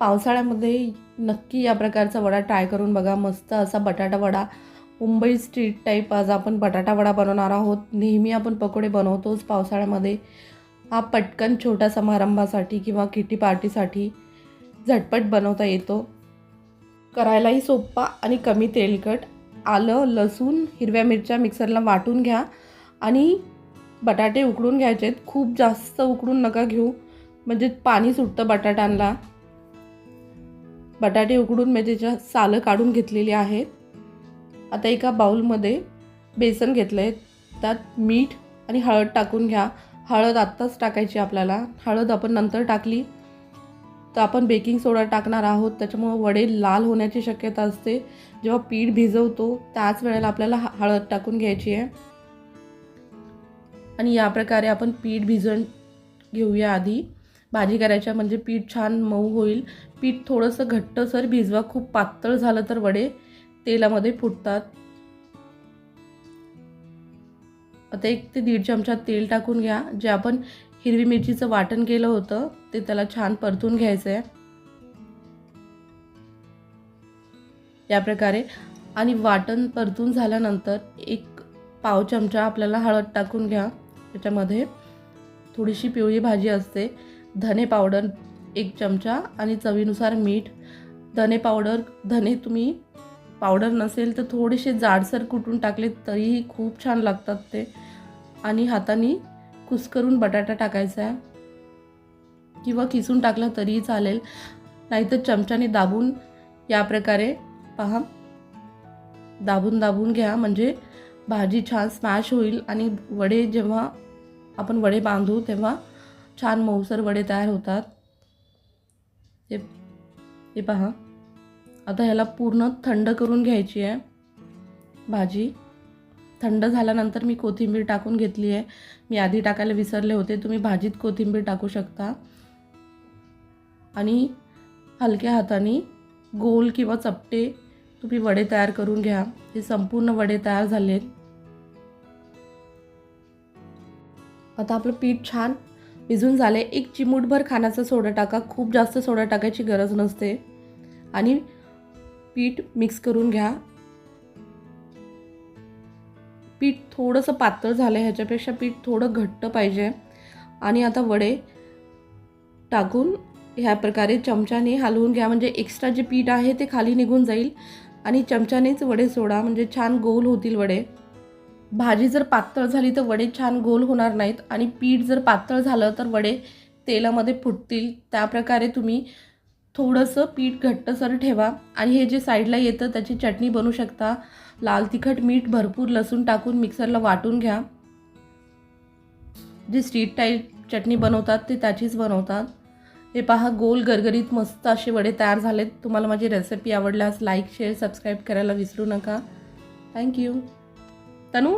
पावसाळ्यामध्ये नक्की या प्रकारचा वडा ट्राय करून बघा. मस्त असा बटाटा वडा. मुंबई स्ट्रीट टाईप आज आपण बटाटा वडा बनवणार आहोत. नेहमी आपण पकोडे बनवतोच पावसाळ्यामध्ये. हा पटकन छोट्या समारंभासाठी किंवा किटी पार्टीसाठी झटपट बनवता येतो. करायलाही सोपा आणि कमी तेलकट. आलं लसूण हिरव्या मिरच्या मिक्सरला वाटून घ्या आणि बटाटे उकडून घ्यायचे खूप जास्त उकडून नका घेऊ. म्हणजे पाणी सुटतं बटाट्यांना. बटाटे उकडून मी त्याच्या सालं काढून घेतलेली आहेत. आता एका बाउलमध्ये बेसन घेतलं आहे त्यात मीठ आणि हळद टाकून घ्या. हळद आत्ताच टाकायची आपल्याला. हळद आपण नंतर टाकली तर आपण बेकिंग सोडा टाकणार आहोत. त्याच्यामुळं वडे लाल होण्याची शक्यता असते. जेव्हा पीठ भिजवतो त्याच वेळेला आपल्याला हळद टाकून घ्यायची आहे. आणि या प्रकारे आपण पीठ भिजवून घेऊया आधी. भाजी करायच्या म्हणजे पीठ छान मऊ होईल. पीठ थोडंसं घट्टसर भिजवा. खूप पातळ झालं तर वडे तेलामध्ये फुटतात. आता एक ते दीड चमचा तेल टाकून घ्या. जे आपण हिरवी मिरचीचं वाटण केलं होतं ते त्याला छान परतून घ्यायचं आहे. या प्रकारे. आणि वाटण परतून झाल्यानंतर एक पाव चमचा आपल्याला हळद टाकून घ्या. त्याच्यामध्ये थोडीशी पिवळी भाजी असते. धने पावडर एक चमचा आणि चवीनुसार मीठ धने पावडर धने तुम्ही पावडर नसेल तर थोडेसे जाडसर कुटून टाकले तरीही खूप छान लागतात ते. आणि हाताने कुस्करून बटाटा टाकायचा आहे. किंवा किसून टाकला तरीही चालेल. नाहीतर चमच्याने दाबून या प्रकारे पहा. दाबून दाबून घ्या. म्हणजे भाजी छान स्मॅश होईल आणि वडे जेव्हा आपण वडे बांधू तेव्हा छान मऊसर वडे तयार होतात. हे हे पहा. आता ह्याला पूर्ण थंड करून घ्यायची आहे. भाजी थंड झाल्यानंतर मी कोथिंबीर टाकून घेतली आहे. मी आधी टाकायला विसरले होते. तुम्ही भाजीत कोथिंबीर टाकू शकता. आणि हलक्या हाताने गोल किंवा चपटे तुम्ही वडे तयार करून घ्या. हे संपूर्ण वडे तयार झालेत. आता आपलं पीठ छान भिजून झाले. एक चिमूटभर खाण्याचा सोडा टाका. खूप जास्त सोडा टाकायची गरज नसते. आणि पीठ मिक्स करून घ्या. पीठ थोडंसं पातळ झालं आहे ह्याच्यापेक्षा पीठ थोडं घट्ट पाहिजे. आणि आता वडे टाकून ह्या प्रकारे चमच्याने हलवून घ्या. म्हणजे एक्स्ट्रा जे पीठ आहे ते खाली निघून जाईल. आणि चमच्यानेच वडे सोडा. म्हणजे छान गोल होतील वडे. भाजी जर पातळ झाली तर वडे छान गोल होणार नाहीत आणि पीठ जर पातळ झालं तर वडे तेलामध्ये फुटतील. त्या प्रकारे तुम्ही थोडंसं पीठ घट्टसर ठेवा आणि हे जे साईडला येतं त्याची चटणी बनवू शकता. लाल तिखट मीठ भरपूर लसूण टाकून मिक्सरला वाटून घ्या. जी स्ट्रीट टाईप चटणी बनवतात ते त्याचीच बनवतात. हे पहा गोल गरगरीत मस्त असे वडे तयार झालेत. तुम्हाला माझी रेसिपी आवडल्यास लाईक शेअर सबस्क्राईब करायला विसरू नका. थँक्यू అతను